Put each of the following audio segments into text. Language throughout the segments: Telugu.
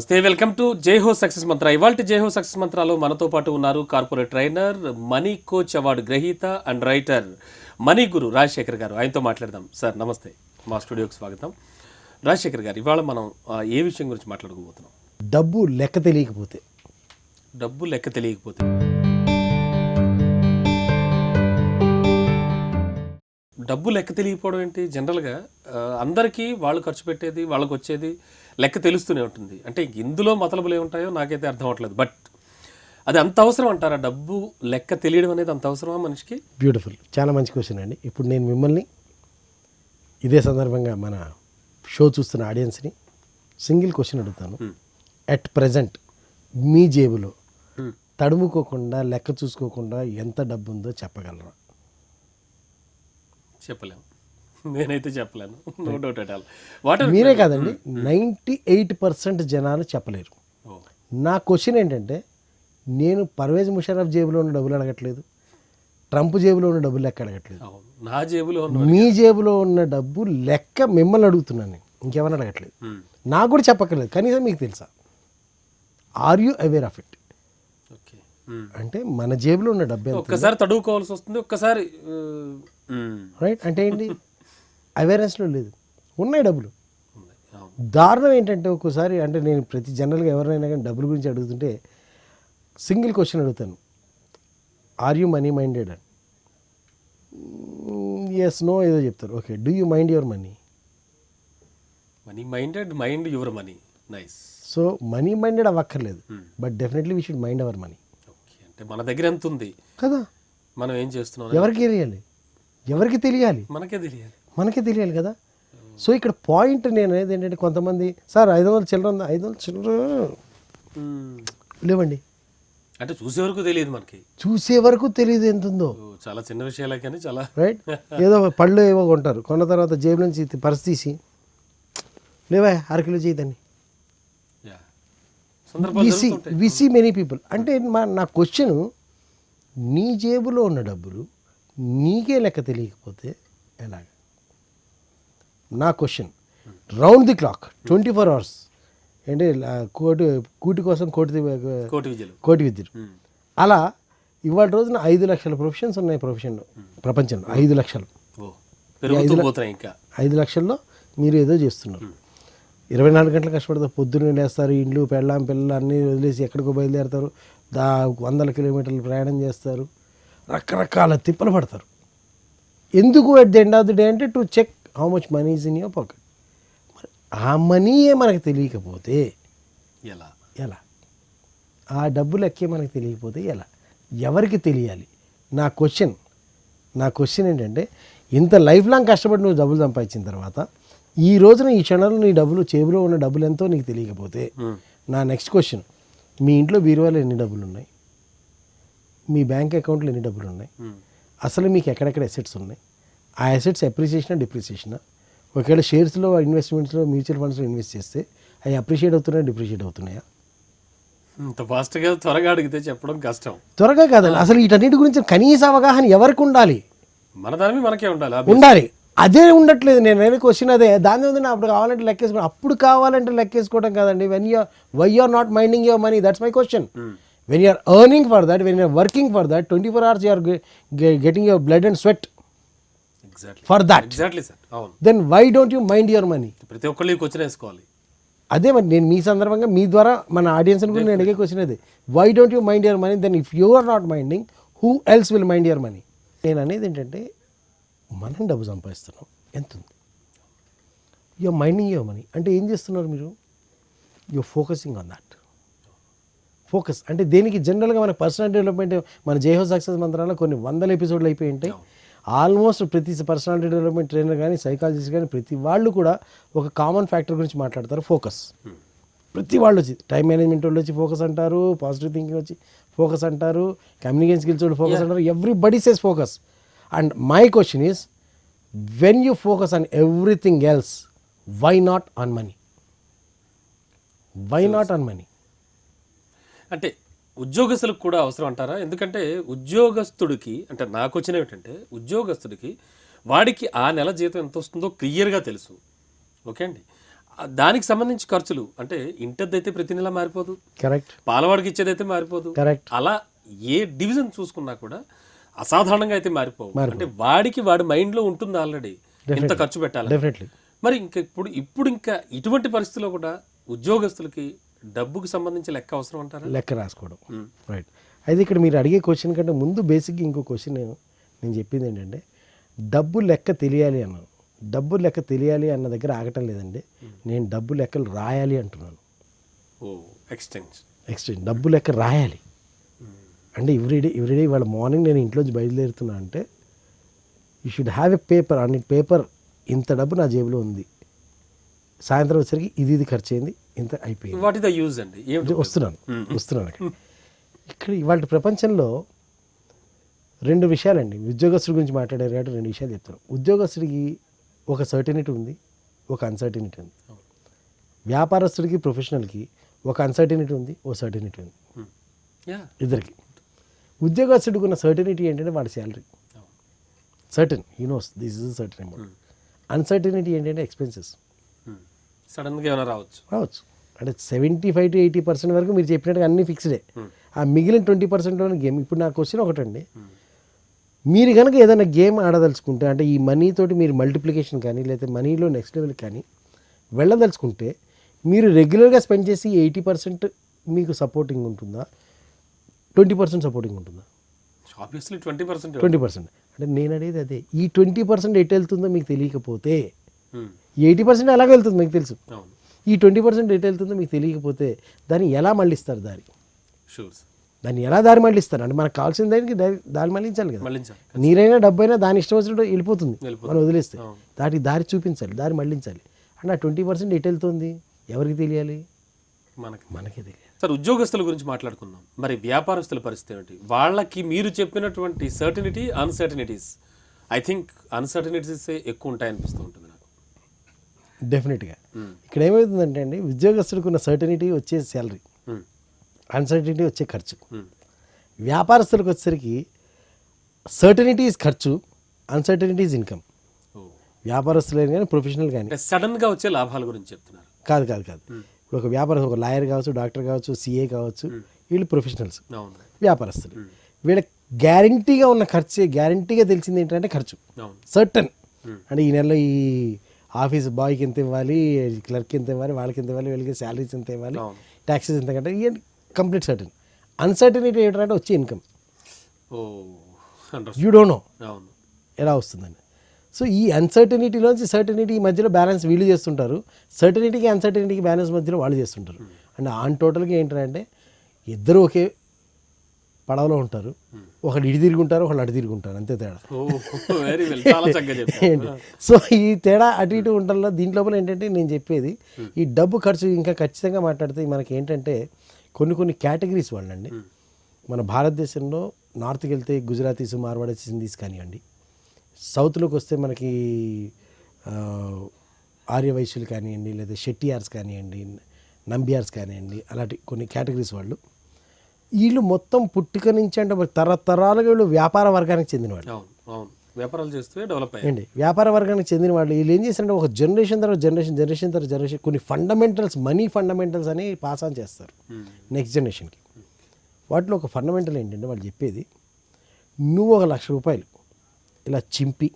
నమస్తే వెల్కమ్ టు జై హో సక్సెస్ మంత్ర. ఇవాళ జై హో సక్సెస్ మంత్రాలో మనతో పాటు ఉన్నారు corporate trainer money coach award గ్రహీత and writer money guru Rajasekhar garu. ఆయనతో మాట్లాడదాం. సార్ నమస్తే. మా స్టూడియోకి స్వాగతం. రాజశేఖర్ గారు ఇవాళ మనం ఏ విషయం గురించి మాట్లాడుకోబోతున్నాం? డబ్బు లెక్క తెలియకపోతే. డబ్బు లెక్క తెలియకపోతే. డబ్బు లెక్క తెలియకపోవడం ఏంటి? జనరల్గా అందరికీ వాళ్ళు ఖర్చు పెట్టేది వాళ్ళకి వచ్చేది లెక్క తెలుస్తూనే ఉంటుంది. అంటే ఇందులో మతలబులు ఏముంటాయో నాకైతే అర్థం అవ్వట్లేదు. బట్ అది అంత అవసరం అంటారా? డబ్బు లెక్క తెలియడం అనేది అంత అవసరమా మనిషికి? బ్యూటిఫుల్ చాలా మంచి క్వశ్చన్ అండి. ఇప్పుడు నేను మిమ్మల్ని ఇదే సందర్భంగా మన షో చూస్తున్న ఆడియన్స్ని సింగిల్ క్వశ్చన్ అడుగుతాను. అట్ ప్రజెంట్ మీ జేబులో Hmm. తడుముకోకుండా లెక్క చూసుకోకుండా ఎంత డబ్బు ఉందో చెప్పగలరా? చెప్పలేము నేనైతే చెప్పలేను. No doubt at all what మీరే కాదండి నైంటీ ఎయిట్ పర్సెంట్ జనాలు చెప్పలేరు. నా క్వశ్చన్ ఏంటంటే నేను పర్వేజ్ ముషరఫ్ జేబులో ఉన్న డబ్బులు అడగట్లేదు ట్రంప్ జేబులో ఉన్న డబ్బులు లెక్క అడగట్లేదు. నా జేబులో మీ జేబులో ఉన్న డబ్బు లెక్క మిమ్మల్ని అడుగుతున్నాను నేను ఇంకెవరిని అడగట్లేదు. Hmm. నాకు కూడా చెప్పక్కర్లేదు కనీసం మీకు తెలుసా? Are you aware of it okay అంటే మన జేబులో ఉన్న డబ్బు ఒక్కసారి తడువుకోవాల్సి వస్తుంది ఒక్కసారి ఆ, మ్, రైట్ అంటే ఏంటి? అవేర్నెస్లో లేదు. ఉన్నాయి డబ్బులు. దారుణం ఏంటంటే ఒక్కోసారి అంటే నేను ప్రతి జనరల్గా ఎవరైనా కానీ డబ్బుల గురించి అడుగుతుంటే సింగిల్ క్వశ్చన్ అడుగుతాను. ఆర్ యూ మనీ మైండెడ్ అని. ఎస్ నో ఏదో చెప్తారు. Okay do you mind your money money minded mind your money nice so money minded అవ్వక్కర్లేదు. But definitely we should mind our money okay అంటే మన దగ్గర ఎంత ఉంది? కదా? మనం ఏం చేస్తున్నాం ఎవరికి తెలియాలి? ఎవరికి తెలియాలి? మనకే తెలియాలి. మనకే తెలియాలి కదా. సో ఇక్కడ పాయింట్ నేను అనేది ఏంటంటే కొంతమంది సార్ ఐదు వందలు చిల్లర ఉందా? ఐదు వందలు చిల్లర లేవండి. అంటే చూసే వరకు తెలియదు మనకి. చూసే వరకు తెలియదు ఎంత ఉందో చాలా చిన్న విషయాలే కానీ చాలా రైట్ ఏదో పళ్ళు ఏవో కొంటారు. కొన్న తర్వాత జేబు నుంచి తీ- పర్స్ తీసి లేవా అరకిలో చేయదని సందర్భాలు విసి విసి మెనీ పీపుల్ అంటే మా నా క్వశ్చన్ నీ జేబులో ఉన్న డబ్బులు నీకే లెక్క తెలియకపోతే ఎలాగ? నా question. Round the clock twenty four hours. అంటే లా- కోటి కూటి కోసం కోటి కోటి విద్యలు. కోటి విద్యులు. మ్, అలా ఇవాళ రోజున ఐదు లక్షల ప్రొఫెషన్స్ ఉన్నాయి ప్రొఫెషన్లో ప్రపంచంలో. ఐదు లక్షలు. ఐదు లక్షల్లో మీరు ఏదో చేస్తున్నారు. ఇరవై నాలుగు గంటలు కష్టపడతారు పొద్దున్నే లేస్తారు ఇండ్లు పెళ్ళాం పిల్లలు అన్నీ వదిలేసి ఎక్కడికో బయలుదేరతారు. దా వందల కిలోమీటర్లు ప్రయాణం చేస్తారు. రకరకాల తిప్పలు పడతారు. ఎందుకు at the end of the day అంటే to check how much money is in your pocket మరి ఆ మనీయే మనకు తెలియకపోతే ఎలా? ఎలా? ఆ డబ్బు లెక్కే మనకు తెలియకపోతే ఎలా? ఎవరికి తెలియాలి? నా క్వశ్చన్ నా క్వశ్చన్ ఏంటంటే ఇంత లైఫ్ లాంగ్ కష్టపడి నువ్వు డబ్బులు సంపాదించిన తర్వాత ఈ రోజున ఈ క్షణంలో నీ డబ్బులు చేతిలో ఉన్న డబ్బులు ఎంతో నీకు తెలియకపోతే నా నెక్స్ట్ క్వశ్చన్ మీ ఇంట్లో బీరువాలో ఎన్ని డబ్బులు ఉన్నాయి? మీ బ్యాంక్ అకౌంట్లో ఎన్ని డబ్బులు ఉన్నాయి? అసలు మీకు ఎక్కడెక్కడ అసెట్స్ ఉన్నాయి? ఆ అసెట్స్ అప్రిసియేషనా డిప్రిసియేషనా. ఒకవేళ షేర్స్లో ఇన్వెస్ట్మెంట్స్లో మ్యూచువల్ ఫండ్స్లో ఇన్వెస్ట్ చేస్తే అవి అప్రిషియేట్ అవుతున్నాయా డిప్రిషియేట్ అవుతున్నాయా? ఇంత ఫాస్ట్గా త్వరగా అడిగితే చెప్పడం కష్టం. త్వరగా కాదండి అసలు వీటన్నిటి గురించి కనీస అవగాహన ఎవరికి ఉండాలి? మన దాని మనకే ఉండాలి ఉండాలి. అదే ఉండట్లేదు. నేను అనేది క్వశ్చన్ అదే. దాని ఉంది అప్పుడు కావాలంటే లెక్కేసుకోవడం అప్పుడు కావాలంటే లెక్కేసుకోవడం కాదండి. When your why you're not minding your money that's my question when you're earning for that when you're working for that twenty four hours you're getting your blood and sweat for that exactly sir అవును. Then why don't you mind your money ప్రతి ఒక్కళ్ళు క్వశ్చన్ వేసుకోవాలి. అదే మరి నేను మీ సందర్భంగా మీ ద్వారా మన ఆడియన్స్ కూడా నేను అడిగే క్వశ్చన్ అది. Why don't you mind your money then if you are not minding who else will mind your money నేను అనేది ఏంటంటే మనం డబ్బు సంపాదిస్తున్నాం. ఎంత ఉంది? యువర్ మైండింగ్ యువర్ మనీ అంటే ఏం చేస్తున్నారు మీరు? Your focusing on that focus అంటే దేనికి జనరల్గా మన పర్సనల్ డెవలప్మెంట్ మన జేహో సక్సెస్ మంత్రాల్లో కొన్ని వందల ఎపిసోడ్లు అయిపోయి ఉంటాయి. ఆల్మోస్ట్ ప్రతి పర్సనాలిటీ డెవలప్మెంట్ ట్రైనర్ కానీ సైకాలజిస్ట్ కానీ ప్రతి వాళ్ళు కూడా ఒక కామన్ ఫ్యాక్టర్ గురించి మాట్లాడతారు ఫోకస్. ప్రతి వాళ్ళు వచ్చి టైం మేనేజ్మెంట్ వాళ్ళు వచ్చి ఫోకస్ అంటారు పాజిటివ్ థింకింగ్ వచ్చి ఫోకస్ అంటారు కమ్యూనికేషన్ స్కిల్స్ వాళ్ళు ఫోకస్ అంటారు everybody says focus. And my question is when you focus on everything else why not on money? Why not on money? అంటే ఉద్యోగస్తులకు కూడా అవసరం అంటారా? ఎందుకంటే ఉద్యోగస్తుడికి అంటే నాకు వచ్చిన ఏంటంటే ఉద్యోగస్తుడికి వాడికి ఆ నెల జీతం ఎంత వస్తుందో క్లియర్గా తెలుసు. ఓకే అండి? దానికి సంబంధించి ఖర్చులు అంటే ఇంటద్దైతే ప్రతి నెల మారిపోదు. కరెక్ట్. పాలవాడికి ఇచ్చేదైతే మారిపోదు. కరెక్ట్. అలా ఏ డివిజన్ చూసుకున్నా కూడా అసాధారణంగా అయితే మారిపోవు. అంటే వాడికి వాడి మైండ్లో ఉంటుంది ఆల్రెడీ ఎంత ఖర్చు పెట్టాలి మరి ఇంకా ఇప్పుడు ఇప్పుడు ఇంకా ఇటువంటి పరిస్థితిలో కూడా ఉద్యోగస్తులకి డబ్బుకి సంబంధించి లెక్క అవసరం అంటారా? లెక్క రాసుకోవడం. రైట్ అయితే ఇక్కడ మీరు అడిగే క్వశ్చన్ కంటే ముందు బేసిక్గా ఇంకో క్వశ్చన్ నేను నేను చెప్పింది ఏంటంటే డబ్బు లెక్క తెలియాలి అన్నాను. డబ్బు లెక్క తెలియాలి అన్న దగ్గర ఆగటం లేదండి. నేను డబ్బు లెక్కలు రాయాలి అంటున్నాను. నెక్స్ట్ డబ్బు లెక్క రాయాలి. అంటే ఎవ్రీడే ఎవ్రీడే ఇవాళ మార్నింగ్ నేను ఇంట్లోంచి బయలుదేరుతున్నా అంటే you should have a paper అన్ని పేపర్ ఇంత డబ్బు నా జేబులో ఉంది. సాయంత్రం వచ్చేసరికి ఇది ఇది ఖర్చు అయింది ఇంత అయిపోయింది. వాట్ ఇస్ ద యూజ్ అండి? వస్తున్నాను వస్తున్నాను అక్కడ. ఇక్కడ ఇవాళ ప్రపంచంలో రెండు విషయాలండి. ఉద్యోగస్తుడి గురించి మాట్లాడారు కాబట్టి రెండు విషయాలు చెప్తాను ఉద్యోగస్తుడికి ఒక సర్టినిటీ ఉంది ఒక అన్సర్టినిటీ ఉంది. వ్యాపారస్తుడికి ప్రొఫెషనల్కి ఒక అన్సర్టినిటీ ఉంది ఓ సర్టినిటీ ఉంది. ఇద్దరికి. ఉద్యోగస్తుడికి ఉన్న సర్టినిటీ ఏంటంటే వాడి salary certain he knows this is certain amount uncertainty ఏంటంటే ఎక్స్పెన్సెస్ సడన్గా ఏమైనా రావచ్చు. రావచ్చు. అంటే seventy five to eighty percent వరకు మీరు చెప్పినట్టుగా అన్ని ఫిక్స్డే. ఆ మిగిలిన ట్వంటీ పర్సెంట్లోని గేమ్. ఇప్పుడు నా క్వశ్చన్ ఒకటండి. మీరు కనుక ఏదైనా గేమ్ ఆడదలుచుకుంటే అంటే ఈ మనీ తోటి మీరు మల్టిప్లికేషన్ కానీ లేకపోతే మనీలో నెక్స్ట్ లెవెల్ కానీ వెళ్ళదలుచుకుంటే మీరు రెగ్యులర్గా స్పెండ్ చేసి ఎయిటీ పర్సెంట్ మీకు సపోర్టింగ్ ఉంటుందా? ట్వంటీ పర్సెంట్ సపోర్టింగ్ ఉంటుందా? Obviously twenty percent twenty percent. అంటే నేను అనేది అదే. ఈ ట్వంటీ పర్సెంట్ ఎటు వెళ్తుందో మీకు తెలియకపోతే ఎయిటీ పర్సెంట్ అలాగే వెళ్తుంది మీకు తెలుసు. ఈ ట్వంటీ పర్సెంట్ ఎటు వెళ్తుందో మీకు తెలియకపోతే దాన్ని ఎలా మళ్ళిస్తారు దారి? దాన్ని ఎలా దారి మళ్ళిస్తారు? అంటే మనకు కావాల్సిన దానికి దారి మళ్ళించాలి కదా. నీరైనా డబ్బైనా దాని ఇష్టం వచ్చినట్టు వెళ్ళిపోతుంది. మనం వదిలేస్తే. దానికి దారి చూపించాలి దారి మళ్ళించాలి. అంటే ఆ ట్వంటీ పర్సెంట్ ఎటు వెళ్తుంది. ఎవరికి తెలియాలి? మనకి. మనకే తెలియాలి. సార్ ఉద్యోగస్తుల గురించి మాట్లాడుకుందాం. మరి వ్యాపారస్తుల పరిస్థితి ఏమిటి? వాళ్ళకి మీరు చెప్పినటువంటి certainty uncertainties I think uncertainties ఎక్కువ ఉంటాయి అనిపిస్తూ ఉంటుంది. డెఫినెట్గా. ఇక్కడ ఏమవుతుందంటే అండి ఉద్యోగస్తుడికి ఉన్న సర్టనిటీ వచ్చే శాలరీ. అన్సర్టనిటీ వచ్చే ఖర్చు. వ్యాపారస్తులకు వచ్చేసరికి సర్టనిటీ ఇస్ ఖర్చు అన్సర్టనిటీ ఇన్కమ్. వ్యాపారస్తులు కానీ ప్రొఫెషనల్ కానీ. అంటే సడన్గా వచ్చే లాభాల గురించి చెప్తున్నారు. కాదు కాదు కాదు. ఇప్పుడు ఒక వ్యాపారం ఒక లాయర్ కావచ్చు డాక్టర్ కావచ్చు సిఏ కావచ్చు వీళ్ళు ప్రొఫెషనల్స్ వ్యాపారస్తులు. వీళ్ళ గ్యారంటీగా ఉన్న ఖర్చు గ్యారంటీగా తెలిసింది ఏంటంటే ఖర్చు. సర్టన్ అంటే ఈ నెలలో ఈ ఆఫీస్ బాయ్కి ఎంత ఇవ్వాలి క్లర్క్ ఎంత ఇవ్వాలి వాళ్ళకి ఎంత ఇవ్వాలి వీళ్ళకి శాలరీస్ ఎంత ఇవ్వాలి. ట్యాక్సెస్ ఎంత కట్టాలి ఇవన్నీ కంప్లీట్ సర్టన్ అన్సర్టనిటీ ఏంటంటే వచ్చే ఇన్కమ్ యూ డోంట్ నో అవును. ఎలా వస్తుందని సో ఈ అన్సర్టనిటీలోంచి సర్టనిటీ మధ్యలో బ్యాలెన్స్ వీళ్ళు చేస్తుంటారు. సర్టనిటీకి అన్సర్టనిటీకి బ్యాలెన్స్ మధ్యలో వాళ్ళు చేస్తుంటారు. అంటే ఆన్ టోటల్గా ఏంటంటే ఇద్దరు ఒకే పడవలో ఉంటారు. ఒకళ్ళు ఇటు తిరుగుంటారు ఒకళ్ళు అటు తిరుగుంటారు అంతే తేడా. సో ఈ తేడా అటు ఇటు ఉండడంలో దీంట్ లోపల ఏంటంటే నేను చెప్పేది ఈ డబ్బు ఖర్చు ఇంకా ఖచ్చితంగా మాట్లాడితే మనకి ఏంటంటే కొన్ని కొన్ని కేటగిరీస్ వాళ్ళండి. మన భారతదేశంలో నార్త్కి వెళ్తే గుజరాతీస్ మార్వాడీస్ హిందీస్ కానివ్వండి. సౌత్లోకి వస్తే మనకి ఆర్యవైశ్యులు కానివ్వండి లేదా షెట్టియార్స్ కానివ్వండి నంబియార్స్ కానివ్వండి అలాంటి కొన్ని కేటగిరీస్ వాళ్ళు. వీళ్ళు మొత్తం పుట్టుక నుంచి అంటే మరి తరతరాలుగా వీళ్ళు వ్యాపార వర్గానికి చెందిన వాళ్ళు. వ్యాపారాలు చేస్తూ డెవలప్ అయ్యాయి ఏంటి? వ్యాపార వర్గానికి చెందిన వాళ్ళు. వీళ్ళు ఏం చేస్తారంటే ఒక జనరేషన్ తర్వాత జనరేషన్ జనరేషన్ తర్వాత జనరేషన్ కొన్ని ఫండమెంటల్స్ మనీ ఫండమెంటల్స్ అని పాస్ ఆన్ చేస్తారు. నెక్స్ట్ జనరేషన్కి వాటిలో ఒక ఫండమెంటల్ ఏంటంటే వాళ్ళు చెప్పేది నువ్వు ఒక లక్ష రూపాయలు ఇలా చింపి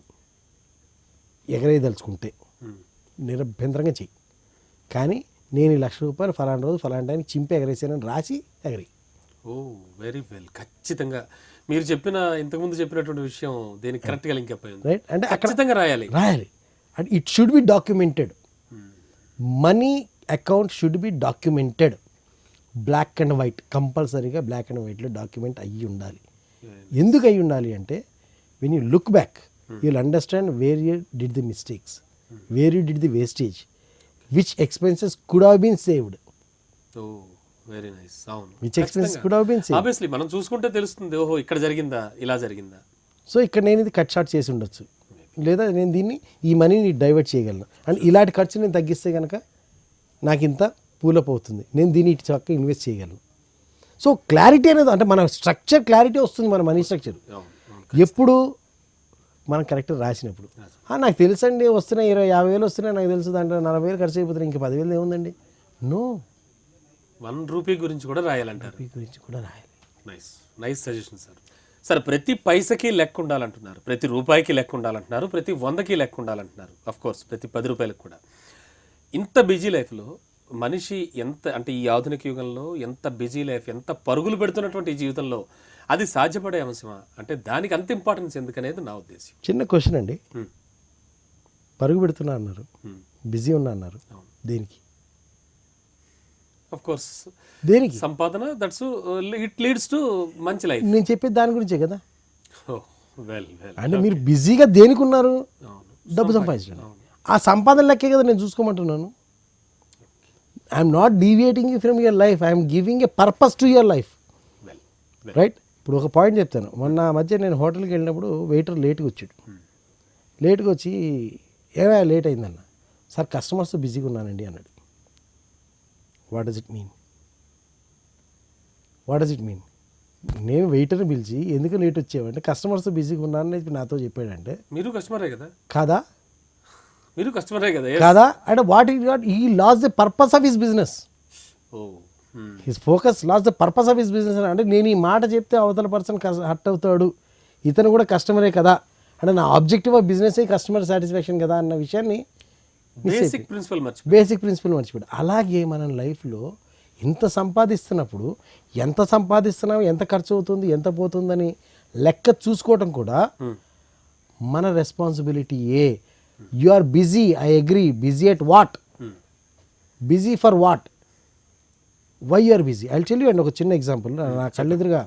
ఎగరేయదలుచుకుంటే మ్మ్. నిరభ్యంతరంగా చెయ్యి. కానీ నేను ఈ లక్ష రూపాయలు ఫలానా రోజు ఫలానా టైం చింపి ఎగరేసానని రాసి ఎగరేయి. ఓ వెరీ వెల్ ఖచ్చితంగా. మీరు చెప్పిన ఇంతకుముందు చెప్పినటువంటి విషయం దీనికి కరెక్ట్గా లింక్ అయిపోయింది? రైట్ అంటే ఖచ్చితంగా రాయాలి. రాయాలి. And it should be documented money account should be documented black and white కంపల్సరీగా బ్లాక్ అండ్ వైట్లో డాక్యుమెంట్ అయ్యి ఉండాలి. ఎందుకు అయ్యి ఉండాలి అంటే when you look back you'll understand where you did the mistakes where you did the wastage which expenses could have been saved very nice అవును. విచ్ ఎక్స్పెన్సెస్ కుడ్ ఆబ్వియస్లీ మనం చూసుకుంటే తెలుస్తుంది ఓహో ఇక్కడ జరిగిందా ఇలా జరిగిందా. సో ఇక్కడ నేను ఇది కట్ షార్ట్ చేసి ఉండొచ్చు. లేదా నేను దీన్ని ఈ మనీని డైవర్ట్ చేయగలను. అండ్ ఇలాంటి ఖర్చు నేను తగ్గిస్తే కనుక నాకు ఇంత పూలప్ అవుతుంది. నేను దీన్ని ఇటు చక్క ఇన్వెస్ట్ చేయగలను. సో క్లారిటీ అనేది అంటే మన స్ట్రక్చర్ క్లారిటీ వస్తుంది మన మనీ స్ట్రక్చర్ ఎప్పుడు మనం కరెక్ట్ రాసినప్పుడు. "ఆ, నాకు తెలుసండి వస్తున్నాయి ఇరవై యాభై వేలు వస్తున్నాయి నాకు తెలుసు దాంట్లో నలభై వేలు ఖర్చు అయిపోతున్నాయి ఇంక పదివేలు ఏముందండి? నో వన్ రూపీ గురించి కూడా రాయాలంటారు. గురించి కూడా రాయాలి. Nice nice suggestion sir sir ప్రతి పైసకి లెక్క ఉండాలంటున్నారు. ప్రతి రూపాయికి లెక్క ఉండాలంటున్నారు. ప్రతి వందకి లెక్క ఉండాలంటున్నారు. అఫ్ కోర్స్ ప్రతి పది రూపాయలకు కూడా. ఇంత బిజీ లైఫ్లో మనిషి ఎంత అంటే ఈ ఆధునిక యుగంలో ఎంత బిజీ లైఫ్ ఎంత పరుగులు పెడుతున్నటువంటి జీవితంలో అది సాధ్యపడే అంశమా? అంటే దానికి అంత ఇంపార్టెన్స్ ఎందుకనేది నా ఉద్దేశం. చిన్న క్వశ్చన్ అండి. Hmm. పరుగు పెడుతున్నా అన్నారు. Hmm. బిజీ ఉన్నా అన్నారు. దేనికి? అఫ్ కోర్స్ దేనికి? సంపాదన దట్స్ ఇట్ లీడ్స్ టు మంచి లైఫ్ నేను చెప్పేది దాని గురించే కదా? వెల్ వెల్ అంటే మీరు బిజీగా దేనికి ఉన్నారు డబ్బు సంపాదించడం. ఆ సంపాదన లెక్కే కదా నేను చూసుకోమంటున్నాను. I'm not deviating you from your life I'm giving a purpose to your life right ఇప్పుడు ఒక పాయింట్ చెప్తాను. మొన్న మధ్య నేను హోటల్కి వెళ్ళినప్పుడు వెయిటర్ లేట్గా వచ్చాడు. లేట్గా వచ్చి ఏమైనా లేట్ అయిందన్న? సార్ కస్టమర్స్ బిజీగా ఉన్నానండి అన్నాడు. What does it mean what does it mean నేను వెయిటర్ని పిలిచి ఎందుకు లేట్ వచ్చావంటే కస్టమర్స్ బిజీగా ఉన్నానని చెప్పి నాతో చెప్పాడంటే మీరు కస్టమరే కదా? కాదా? మీరు కస్టమరే కదా. కాదా? అంటే what he got he lost the purpose of his business. His focus lost the purpose of his business అంటే నేను ఈ మాట చెప్తే అవతల పర్సన్ హర్ట్ అవుతాడు. ఇతను కూడా కస్టమరే కదా? అంటే నా objective of business customer satisfaction కదా అన్న విషయాన్ని బేసిక్ ప్రిన్సిపల్ మర్చి బేసిక్ ప్రిన్సిపల్ మర్చిపోయాడు అలాగే మనం లైఫ్లో ఇంత సంపాదిస్తున్నప్పుడు ఎంత సంపాదిస్తున్నాం ఎంత ఖర్చు అవుతుంది ఎంత పోతుందని లెక్క చూసుకోవటం కూడా మన responsibility A. You are busy I agree busy at what busy for what why are busy I tell you అండి ఒక చిన్న ఎగ్జాంపుల్ నా కళ్ళెదురుగా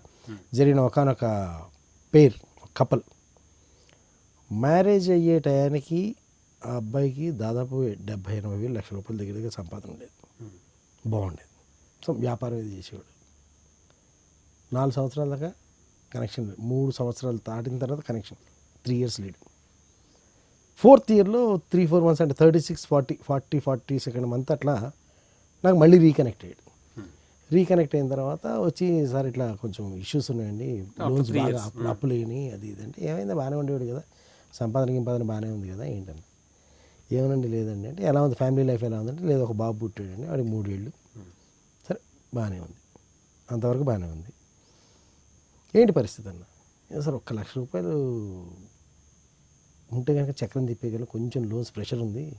జరిగిన ఒకనొక పేర్ కపల్ మ్యారేజ్ అయ్యే టయానికి ఆ అబ్బాయికి దాదాపు డెబ్బై ఎనభై వేలు లక్షల రూపాయల దగ్గర దగ్గర సంపాదన ఉండేది. బాగుండేది. సో వ్యాపారం ఇది చేసేవాడు. నాలుగు సంవత్సరాల దాకా కనెక్షన్ లేదు. మూడు సంవత్సరాలు దాటిన తర్వాత connection three years lead fourth ఇయర్లో త్రీ ఫోర్ మంత్స్ అంటే thirty six forty forty forty second month అట్లా నాకు మళ్ళీ రీకనెక్ట్ అయ్యాడు. రీకనెక్ట్ అయిన తర్వాత వచ్చి సార్ ఇట్లా కొంచెం ఇష్యూస్ ఉన్నాయండి. లోన్స్ బాగా అప్పులు అప్పులు లేని అది ఇది అంటే ఏమైంది? బాగానే ఉండేవాడు కదా. సంపాదన గింపాదన బాగానే ఉంది కదా ఏంటని. ఏమనండి లేదండి. అంటే ఎలా ఉంది? ఫ్యామిలీ లైఫ్ ఎలా ఉందంటే లేదు ఒక బాబు పుట్టాడండి వాడికి మూడేళ్ళు. సరే బాగానే ఉంది. అంతవరకు బాగానే ఉంది. ఏంటి పరిస్థితి అన్న? సార్ ఒక్క లక్ష రూపాయలు ఉంటే కనుక చక్రం తిప్పేయగలను. కొంచెం లోన్స్ ప్రెషర్ ఉంది.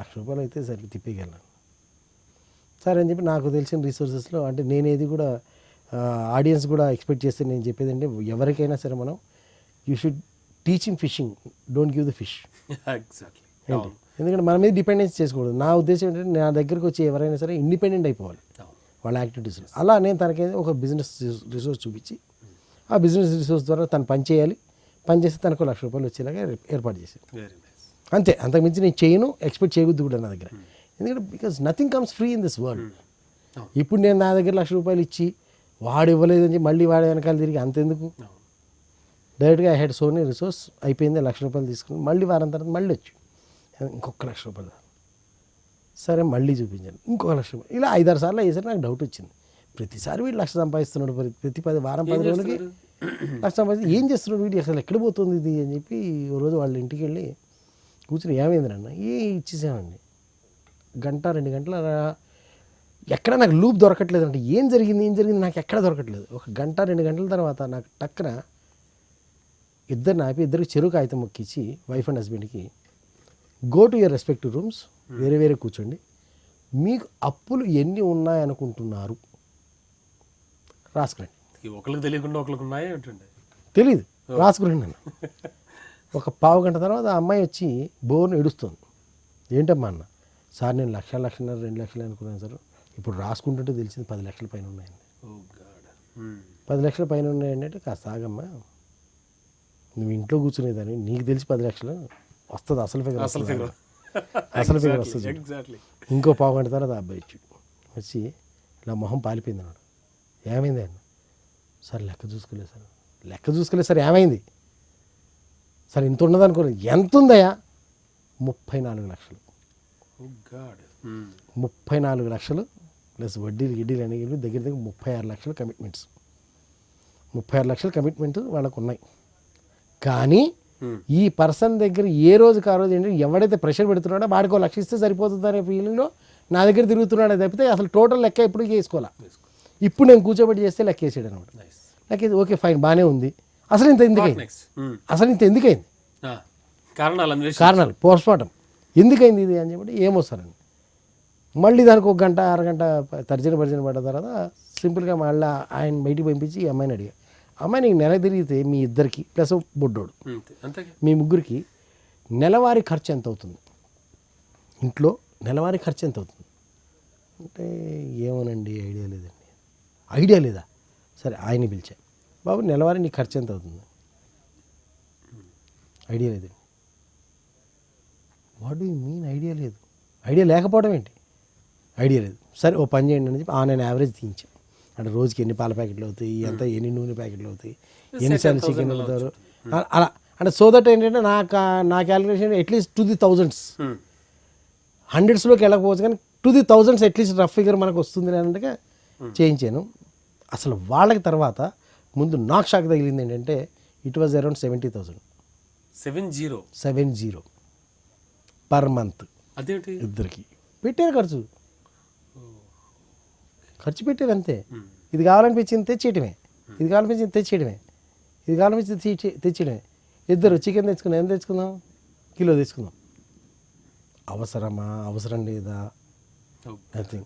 లక్ష రూపాయలు అయితే సరే తిప్పేయగలను. సరే అని చెప్పి నాకు తెలిసిన రిసోర్సెస్లో అంటే నేనేది కూడా ఆడియన్స్ కూడా ఎక్స్పెక్ట్ చేస్తే నేను చెప్పేది అంటే ఎవరికైనా సరే మనం you should teaching fishing. Don't give the fish. Exactly ఎందుకంటే మన మీద డిపెండెన్స్ చేసుకోకూడదు. నా ఉద్దేశం ఏంటంటే నా దగ్గరికి వచ్చి ఎవరైనా సరే ఇండిపెండెంట్ అయిపోవాలి వాళ్ళ యాక్టివిటీస్లో. అలా నేను తనకి ఒక బిజినెస్ రిసోర్స్ చూపించి ఆ బిజినెస్ రిసోర్స్ ద్వారా తను పని చేయాలి. పని చేస్తే తనకు లక్ష రూపాయలు వచ్చేలాగా ఏర్పాటు చేశాను అంతే. అంతకుమించి నేను చేయను ఎక్స్పెక్ట్ చేయవద్దు కూడా నా దగ్గర. ఎందుకంటే because nothing comes free in this world. ఇప్పుడు నేను నా దగ్గర లక్ష రూపాయలు ఇచ్చి వాడు ఇవ్వలేదని మళ్ళీ వాడి వెనకాల తిరిగి అంతెందుకు? డైరెక్ట్గా ఐ హెడ్ సోనీ రిసోర్స్ అయిపోయింది లక్ష రూపాయలు తీసుకుని మళ్ళీ వారం తర్వాత మళ్ళీ వచ్చి. ఇంకొక లక్ష రూపాయలు సరే మళ్ళీ చూపించాను ఇంకొక లక్ష రూపాయలు. ఇలా ఐదారు సార్లు అయ్యేసరికి నాకు డౌట్ వచ్చింది. ప్రతిసారి వీడు లక్ష సంపాదిస్తున్నాడు ప్రతి- ప్రతి పది వారం పది రోజులకి లక్ష సంపాదించి ఏం చేస్తున్నాడు వీడు? అసలు ఎక్కడ పోతుంది ఇది అని చెప్పి ఓ రోజు వాళ్ళ ఇంటికి వెళ్ళి కూర్చుని ఏమైంది అన్న ఏ ఇచ్చేసామండి. గంట రెండు గంటల ఎక్కడ నాకు లూప్ దొరకట్లేదు అంటే ఏం జరిగింది ఏం జరిగింది? నాకు ఎక్కడ దొరకట్లేదు. ఒక గంట రెండు గంటల తర్వాత నాకు టక్కన ఇద్దరిని ఆపి ఇద్దరికి చెరువు కాగితం మొక్కిచ్చి వైఫ్ అండ్ హస్బెండ్కి go to your respective rooms వేరే వేరే కూర్చోండి. మీకు అప్పులు ఎన్ని ఉన్నాయనుకుంటున్నారు రాసుకురండి. ఒకరికి తెలియకుండా ఒకరికి ఉన్నాయా ఏంటండి? తెలీదు. రాసుకురండి నన్ను. ఒక పావు గంట తర్వాత ఆ అమ్మాయి వచ్చి బోర్ను ఏడుస్తుంది. ఏంటమ్మా అన్న? సార్ నేను లక్ష లక్షన్నర రెండు లక్షలు అనుకున్నాను సార్. ఇప్పుడు రాసుకుంటుంటే తెలిసింది పది లక్షల పైన ఉన్నాయండి. పది లక్షల పైన ఉన్నాయండి అంటే కాస్త ఆగమ్మా. నువ్వు ఇంట్లో కూర్చునేదాన్ని నీకు తెలిసి పది లక్షలు? వస్తుంది అసలు ఫిగర్ అసలు. ఫిగర్ అసలు ఫిగర్ వస్తుంది. ఎగ్జాక్ట్లీ ఇంకో పావు గంట తర్వాత ఆ అబ్బాయి వచ్చాడు వచ్చి ఇలా మొహం పాలిపోయింది అన్నాడు. ఏమైంది అన్న సార్ లెక్క చూసుకోలేదు సార్. లెక్క చూసుకోలేదు సార్ ఏమైంది? సార్ ఇంత ఉన్నది అనుకోలేదు. ఎంత ఉందయ్యా? ముప్పై నాలుగు లక్షలు. ఓ గాడ్ ముప్పై నాలుగు లక్షలు ప్లస్ వడ్డీలు గిడ్డీలు కలిపి దగ్గర దగ్గర ముప్పై ఆరు లక్షలు కమిట్మెంట్స్ ముప్పై ఆరు లక్షల కమిట్మెంట్ వాళ్ళకు ఉన్నాయి. కానీ ఈ పర్సన్ దగ్గర ఏ రోజుకి ఆ రోజు ఏంటంటే ఎవడైతే ప్రెషర్ పెడుతున్నాడో వాడికి లక్ష ఇస్తే సరిపోతుంది అనే ఫీలింగ్లో నా దగ్గర తిరుగుతున్నాడే తప్పితే అసలు టోటల్ లెక్క ఎప్పుడు చేసుకోవాలా? ఇప్పుడు నేను కూర్చోబెట్టి చేస్తే లెక్క వేసాడు అనమాట లెక్క ఓకే ఫైన్ బాగానే ఉంది. అసలు ఇంత ఎందుకైంది నెక్స్ట్ అసలు ఇంత ఎందుకైంది కారణాలు కారణాలు పోస్ట్మార్టం ఎందుకైంది ఇది అని చెప్పి ఏమొస్తారండి మళ్ళీ దానికి ఒక గంట అరగంట తర్జన భర్జన పడ్డ తర్వాత సింపుల్గా మళ్ళీ ఆయన బయటికి పంపించి ఈ అమ్మాయిని అడిగా అమ్మాయి నీకు నెల తిరిగితే మీ ఇద్దరికి ప్లస్ బొడ్డోడు. మీ ముగ్గురికి నెలవారీ ఖర్చు ఎంత అవుతుంది? ఇంట్లో నెలవారీ ఖర్చు ఎంత అవుతుంది? అంటే ఏమోనండి ఐడియా లేదండి. ఐడియా లేదా? సరే ఆయన్ని పిలిచా. బాబు నెలవారీ నీ ఖర్చు ఎంత అవుతుంది? ఐడియా లేదండి. What do mean? ఐడియా లేదు. ఐడియా లేకపోవడం ఏంటి? ఐడియా లేదు. సరే ఓ పని చేయండి అని చెప్పి ఆ నేను యావరేజ్ తీయించాను అంటే రోజుకి ఎన్ని పాల ప్యాకెట్లు అవుతాయి ఎంత ఎన్ని నూనె ప్యాకెట్లు అవుతాయి ఎన్నిసార్లు చికెన్ అవుతారు. అలా అంటే సో దట్ ఏంటంటే నా నా calculation at least to the thousands హండ్రెడ్స్లోకి వెళ్ళకపోవచ్చు కానీ to the thousands at least rough figure మనకు వస్తుంది అన్నట్టుగా చేయించాను అసలు వాళ్ళకి తర్వాత ముందు నాకు షాక్ తగిలింది ఏంటంటే it was around seventy thousand seven zero seven zero per month అదేంటి? ఇద్దరికి. పెట్టారు ఖర్చు. ఖర్చు పెట్టారు అంతే. ఇది కావాలనిపించింది తెచ్చేయటమే. ఇది కావాలనిపించింది తెచ్చేయడమే ఇది కావాలనిపించింది తెచ్చి- తెచ్చేయడమే ఇద్దరు చికెన్ తెచ్చుకుందాం ఎంత తెచ్చుకుందాం? కిలో తెచ్చుకుందాం. అవసరమా? అవసరం లేదా? నథింగ్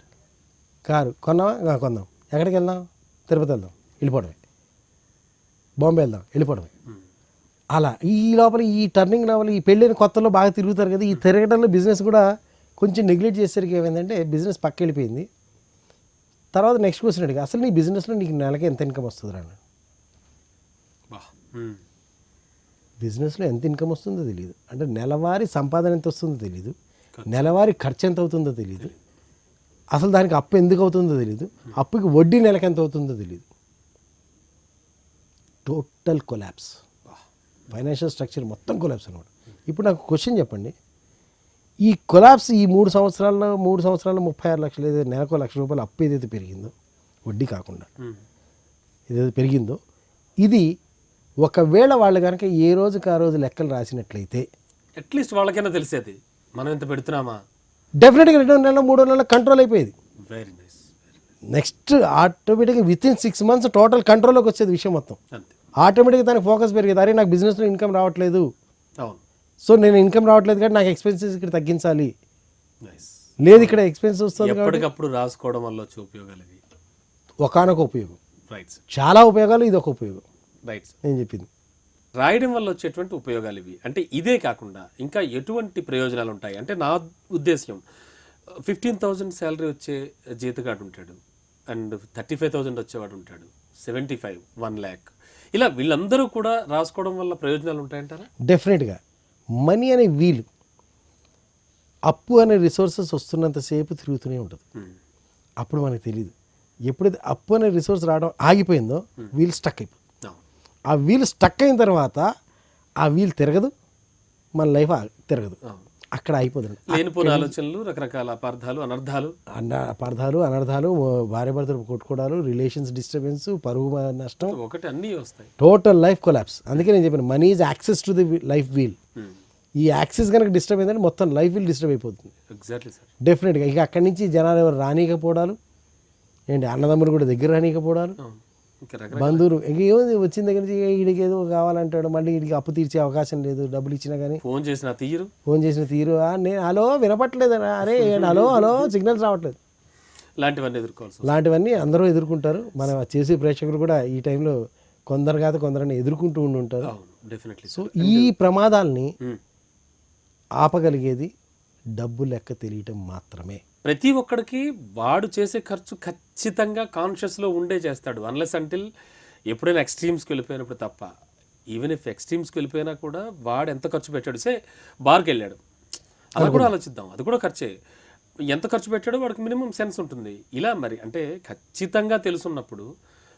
కారు కొన్నావా? కొందాం. ఎక్కడికి వెళ్దాం? తిరుపతి వెళ్దాం. వెళ్ళిపోవడమే. బాంబే వెళ్దాం. వెళ్ళిపోవడమే. అలా ఈ లోపల ఈ టర్నింగ్ లోపల ఈ పెళ్ళైన కొత్తలో బాగా తిరుగుతారు కదా ఈ తిరగడంలో బిజినెస్ కూడా కొంచెం నెగ్లెక్ట్ చేసేసరికి ఏమైందంటే బిజినెస్ పక్క వెళ్ళిపోయింది. తర్వాత నెక్స్ట్ క్వశ్చన్ అడిగా అసలు నీ బిజినెస్లో నీకు నెలకి ఎంత ఇన్కమ్ వస్తుంది రా. బిజినెస్లో ఎంత ఇన్కమ్ వస్తుందో తెలియదు అంటే నెలవారీ సంపాదన ఎంత వస్తుందో తెలియదు నెలవారీ ఖర్చు ఎంత అవుతుందో తెలియదు అసలు దానికి అప్పు ఎందుకు అవుతుందో తెలియదు అప్పుకి వడ్డీ నెలకి ఎంత అవుతుందో తెలియదు టోటల్ కొలాప్స్ ఫైనాన్షియల్ స్ట్రక్చర్ మొత్తం కొలాప్స్ అనమాట. ఇప్పుడు నాకు క్వశ్చన్ చెప్పండి. ఈ కొలాప్స్ ఈ మూడు సంవత్సరాల్లో మూడు సంవత్సరాల్లో ముప్పై ఆరు లక్షలు ఏదైతే నెలకు లక్ష రూపాయలు అప్పు ఏదైతే పెరిగిందో వడ్డీ కాకుండా. ఏదైతే పెరిగిందో ఇది ఒకవేళ వాళ్ళు కనుక ఏ రోజుకి ఆ రోజు లెక్కలు రాసినట్లయితే అట్లీస్ట్ వాళ్ళకైనా తెలిసేది మనం ఎంత పెడుతున్నామా? డెఫినెట్గా రెండు నెలలు మూడో నెలలు కంట్రోల్ అయిపోయేది. వెరీ నైస్ నెక్స్ట్ ఆటోమేటిక్గా within six months total కంట్రోల్లోకి వచ్చేది విషయం మొత్తం. ఆటోమేటిక్గా దానికి ఫోకస్ పెరిగేది. అరే నాకు బిజినెస్లో ఇన్కమ్ రావట్లేదు. అవును. సో నేను ఇన్కమ్ రావట్లేదు కాబట్టి నాకు ఎక్స్పెన్సెస్ ఇక్కడ తగ్గించాలి. లేదు ఇక్కడ ఎక్స్పెన్స్ వస్తుంది ఎప్పటికప్పుడు రాసుకోవడం వల్ల వచ్చే ఉపయోగాలు ఇవి? ఒకనొక ఉపయోగం. రైట్స్ చాలా ఉపయోగాలు ఇది ఒక ఉపయోగం. రైట్స్ నేను చెప్పింది. రాయడం వల్ల వచ్చేటువంటి ఉపయోగాలు ఇవి. అంటే ఇదే కాకుండా ఇంకా ఎటువంటి ప్రయోజనాలు ఉంటాయి? అంటే నా ఉద్దేశ్యం ఫిఫ్టీన్ థౌజండ్ శాలరీ వచ్చే జీతగాడు ఉంటాడు. అండ్ థర్టీ ఫైవ్ థౌజండ్ వచ్చేవాడు ఉంటాడు. సెవెంటీ ఫైవ్ వన్ ల్యాక్ ఇలా వీళ్ళందరూ కూడా రాసుకోవడం వల్ల ప్రయోజనాలు ఉంటాయంటారా? డెఫినెట్గా మనీ అనే వీలు అప్పు అనే రిసోర్సెస్ వస్తున్నంతసేపు తిరుగుతూనే ఉంటుంది. ఉమ్. అప్పుడు మనకు తెలియదు ఎప్పుడైతే అప్పు అనే రిసోర్స్ రావడం ఆగిపోయిందో వీల్ స్టక్ అయిపోతుంది. అవును. ఆ వీల్ స్టక్ అయిన తర్వాత ఆ వీల్ తిరగదు మన లైఫ్ తిరగదు. అక్కడ అయిపోతుంది లేనిపోని ఆలోచనలు రకరకాల అపార్థాలు అనర్థాలు? అన్న అపార్థాలు అనర్థాలు భార్య భర్తలు కొట్టుకోవడాలు రిలేషన్స్ డిస్టర్బెన్స్ పరువు మ- నష్టం. ఒకటి అన్నీ వస్తాయి. Total life collapse. అందుకే నేను చెప్పాను money is access to the life wheel. ఈ యాక్సెస్ కనుక డిస్టర్బ్ అయిందంటే మొత్తం లైఫ్ వీల్ డిస్టర్బ్ అయిపోతుంది. ఎగ్జాక్ట్లీ సార్ డెఫినెట్గా ఇక అక్కడి నుంచి జనాలు ఎవరు రానీకపోవడాలు ఏంటి అన్నదమ్ములు కూడా దగ్గర రానీకపోవడాలు బంధువులు ఇంక ఏముంది వచ్చిన దగ్గర నుంచి వీడికి ఏదో కావాలంటాడు మళ్ళీ వీడికి అప్పు తీర్చే అవకాశం లేదు డబ్బులు ఇచ్చినా కానీ. ఫోన్ చేసిన తీరు ఫోన్ చేసిన తీరు "ఆ, నేను హలో వినపట్లేదనా అరే హలో హలో సిగ్నల్స్ రావట్లేదు. ఇలాంటివన్నీ ఎదుర్కోవాల్సి వస్తుంది. లాంటివన్నీ అందరూ ఎదుర్కొంటారు. మన చేసే ప్రేక్షకులు కూడా ఈ టైంలో కొందరు కాదు కొందరని ఎదుర్కొంటూ ఉండి ఉంటారు సో ఈ ప్రమాదాల్ని ఆపగలిగేది డబ్బు లెక్క తెలియటం మాత్రమే. ప్రతి ఒక్కడికి వాడు చేసే ఖర్చు ఖచ్చితంగా కాన్షియస్లో ఉండే చేస్తాడు. అన్లెస్ అంటిల్ ఎప్పుడైనా ఎక్స్ట్రీమ్స్కి వెళ్ళిపోయినప్పుడు తప్ప. ఈవెన్ ఇఫ్ ఎక్స్ట్రీమ్స్కి వెళ్ళిపోయినా కూడా వాడు ఎంత ఖర్చు పెట్టాడు సే బార్కి వెళ్ళాడు. అలా కూడా. ఆలోచిద్దాం. అది కూడా ఖర్చే. ఎంత ఖర్చు పెట్టాడో వాడికి మినిమం సెన్స్ ఉంటుంది. ఇలా మరి అంటే ఖచ్చితంగా తెలుసున్నప్పుడు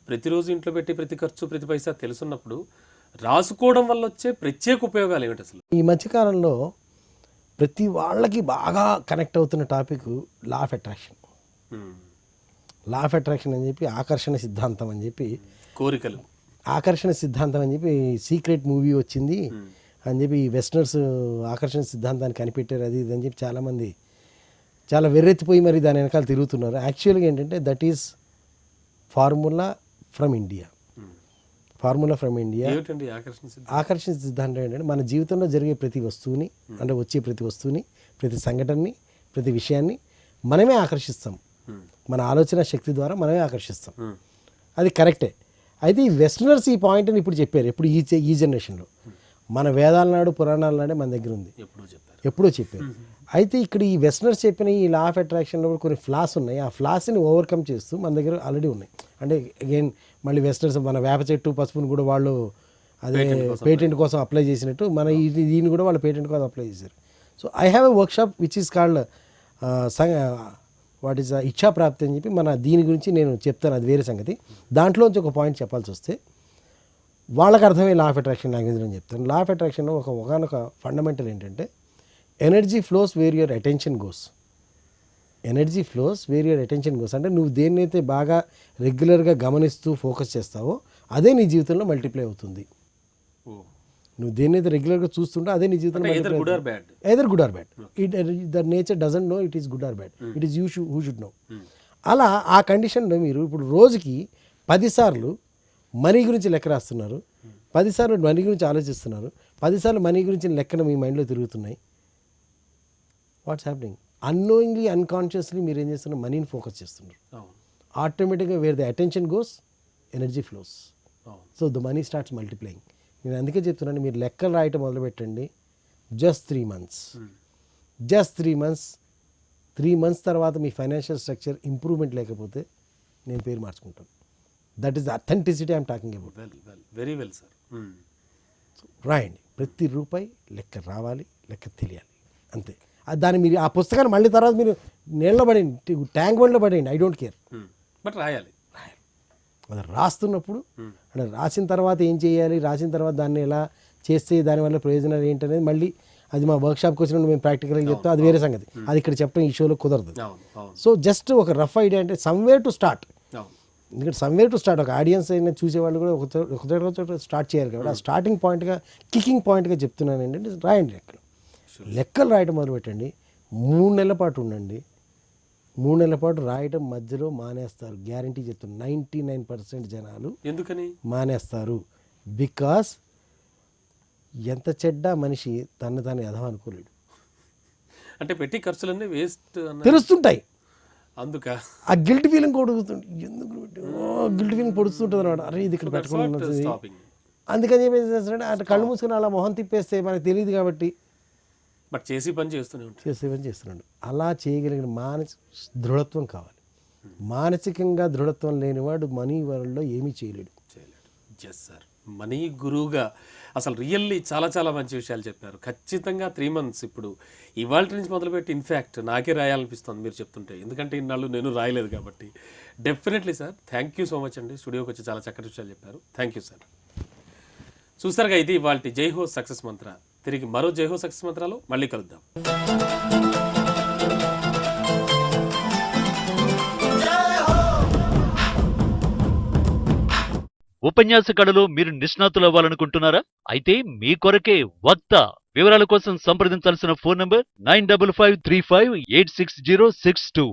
ప్రతిరోజు ఇంట్లో పెట్టి ప్రతి ఖర్చు ప్రతి పైసా తెలుసున్నప్పుడు రాసుకోవడం వల్ల వచ్చే ప్రత్యేక ఉపయోగాలు ఏమిటి అసలు? ఈ మధ్యకాలంలో ప్రతి వాళ్ళకి బాగా కనెక్ట్ అవుతున్న topic law of attraction. Law of attraction అని చెప్పి ఆకర్షణ సిద్ధాంతం అని చెప్పి కోరికలు. ఆకర్షణ సిద్ధాంతం అని చెప్పి సీక్రెట్ మూవీ వచ్చింది అని చెప్పి ఈ వెస్టర్నర్స్ ఆకర్షణ సిద్ధాంతాన్ని కనిపెట్టారు అది ఇది అని చెప్పి చాలామంది చాలా వెర్రెత్తిపోయి మరి దాని వెనకాల తిరుగుతున్నారు. యాక్చువల్గా ఏంటంటే that is formula from India formula from India. ఆకర్షణ సిద్ధం? ఆకర్షణ సిద్ధాంతం ఏంటంటే మన జీవితంలో జరిగే ప్రతి వస్తువుని అంటే వచ్చే ప్రతి వస్తువుని ప్రతి సంఘటనని ప్రతి విషయాన్ని మనమే ఆకర్షిస్తాం. మన ఆలోచన శక్తి ద్వారా మనమే ఆకర్షిస్తాం. అది కరెక్టే. అయితే ఈ వెస్టర్నర్స్ ఈ పాయింట్ని ఇప్పుడు చెప్పారు ఎప్పుడు ఈ ఈ జనరేషన్లో. మన వేదాల నాడు పురాణాల నాడే మన దగ్గర ఉంది. ఎప్పుడూ చెప్పారు. ఎప్పుడో చెప్పారు. అయితే ఇక్కడ ఈ వెస్టర్నర్స్ చెప్పిన ఈ లా ఆఫ్ అట్రాక్షన్లో కూడా కొన్ని ఫ్లాస్ ఉన్నాయి. ఆ ఫ్లాస్ని ఓవర్కమ్ చేస్తూ మన దగ్గర ఆల్రెడీ ఉన్నాయి. అంటే అగైన్ మళ్ళీ వెస్టర్నర్స్ మన వేప చెట్టు పసుపుని కూడా వాళ్ళు అదే పేటెంట్ కోసం అప్లై చేసినట్టు మన ఈ దీన్ని కూడా వాళ్ళు పేటెంట్ కోసం అప్లై చేశారు. So I have a workshop which is called what is ఇచ్చా ప్రాప్తి అని చెప్పి మన దీని గురించి నేను చెప్తాను. అది వేరే సంగతి. దాంట్లోంచి ఒక పాయింట్ చెప్పాల్సి వస్తే వాళ్ళకి అర్థమయ్యే లా ఆఫ్ అట్రాక్షన్ లాంగ్వేజ్ అని చెప్తాను. లా ఆఫ్ అట్రాక్షన్లో ఒక ఒకనొక ఫండమెంటల్ ఏంటంటే energy flows where your attention goes energy flows where your attention goes. అంటే నువ్వు దేన్నైతే బాగా రెగ్యులర్గా గమనిస్తూ ఫోకస్ చేస్తావో అదే నీ జీవితంలో మల్టిప్లై అవుతుంది. నువ్వు దేన్నైతే రెగ్యులర్గా చూస్తుంటో అదే నీ జీవితంలో. Either good or bad it the nature doesn't know it is good or bad it is you shoe who should know అలా ఆ కండిషన్లో మీరు ఇప్పుడు రోజుకి పదిసార్లు మనీ గురించి లెక్క రాస్తున్నారు. పదిసార్లు మనీ గురించి ఆలోచిస్తున్నారు. పదిసార్లు మనీ గురించి లెక్కన మీ మైండ్లో తిరుగుతున్నాయి. వాట్స్ హ్యాపెనింగ్ అన్నోయింగ్లీ అన్కాన్షియస్లీ మీరు ఏం చేస్తున్నారు? మనీని ఫోకస్ చేస్తున్నారు. ఆటోమేటిక్గా where the attention goes energy flows so the money starts multiplying నేను అందుకే చెప్తున్నాను మీరు లెక్కలు రాయటం మొదలుపెట్టండి just three months just three months three months తర్వాత మీ ఫైనాన్షియల్ స్ట్రక్చర్ ఇంప్రూవ్మెంట్ లేకపోతే నేను పేరు మార్చుకుంటాను. That is authenticity I'm talking about well well very well sir రాయండి. ప్రతి రూపాయి లెక్క రావాలి లెక్క తెలియాలి. అంతే. దాన్ని మీరు ఆ పుస్తకాన్ని మళ్ళీ తర్వాత మీరు నీళ్ళలో పడేయండి ట్యాంక్ బండ్లో పడేయండి ఐ డోంట్ కేర్ బట్ రాయాలి. అది రాస్తున్నప్పుడు అంటే రాసిన తర్వాత ఏం చేయాలి రాసిన తర్వాత దాన్ని ఎలా చేస్తే దానివల్ల ప్రయోజనాలు ఏంటనేది మళ్ళీ అది మా వర్క్షాప్కి వచ్చినప్పుడు మేము ప్రాక్టికల్గా చెప్తాం అది వేరే సంగతి. అది ఇక్కడ చెప్పడం ఈ షోలో కుదరదు. సో జస్ట్ ఒక రఫ్ ఐడియా అంటే సమ్వేర్ టు స్టార్ట్ ఎందుకంటే సమ్వేర్ టు స్టార్ట్ ఒక ఆడియన్స్ అయినా చూసేవాళ్ళు కూడా ఒక చోట- స్టార్ట్ చేయాలి కాబట్టి ఆ స్టార్టింగ్ పాయింట్గా కికింగ్ పాయింట్గా చెప్తున్నాను ఏంటంటే రాయండి లెక్కలు లెక్కలు రాయటం మొదలుపెట్టండి. మూడు నెలల పాటు ఉండండి. మూడు నెలల పాటు రాయటం మధ్యలో మానేస్తారు. గ్యారంటీ చెప్తున్నాను నైంటీ నైన్ పర్సెంట్ జనాలు ఎందుకని? మానేస్తారు. బికాస్ ఎంత చెడ్డ మనిషి తను తాను ఎదవ అనుకోలేడు. అంటే పెట్టి ఖర్చులన్నీ వేస్ట్ తెలుస్తుంటాయి. అందుక. ఆ గిల్ట్ ఫీలింగ్ కొడుకుతుంది ఎందుకు గిల్ట్ ఫీలింగ్ పొడుస్తుంటుంది అనమాట అరే ఇది ఇక్కడ పెట్టుకుని స్టాపింగ్ అందుకని చెప్పి ఏం చేస్తాడంటే అట్లా కళ్ళు మూసుకుని అలా మొహం తిప్పేస్తే మనకు తెలియదు కాబట్టి బట్ చేసి పని చేస్తూనే ఉంటారు చేసేవని చేస్తున్నాడు. అలా చేయగలిగిన మానసిక దృఢత్వం కావాలి. మానసికంగా దృఢత్వం లేనివాడు మనీ వరల్డ్లో ఏమీ చేయలేడు. చేయలేడు. ఎస్ సార్ మనీ గురువుగా అసలు రియల్లీ చాలా చాలా మంచి విషయాలు చెప్పారు. ఖచ్చితంగా త్రీ మంత్స్ ఇప్పుడు ఇవాళ నుంచి మొదలుపెట్టి ఇన్ఫ్యాక్ట్ నాకే రాయాలనిపిస్తుంది మీరు చెప్తుంటే. ఎందుకంటే ఇన్నాళ్ళు నేను రాయలేదు కాబట్టి. Definitely sir thank you so much అండి. స్టూడియోకి వచ్చి చాలా చక్కటి విషయాలు చెప్పారు. థ్యాంక్ యూ సార్ చూసారుగా ఇది ఇవాళ జైహో సక్సెస్ మంత్ర. తిరిగి మరో జైహో సక్సెస్ మంత్రాలో మళ్ళీ కలుద్దాం. ఉపన్యాస కళలో మీరు నిష్ణాతులు అవ్వాలనుకుంటున్నారా? అయితే మీ కొరకే వక్త వివరాల కోసం సంప్రదించాల్సిన phone number nine double five three five eight six zero six two.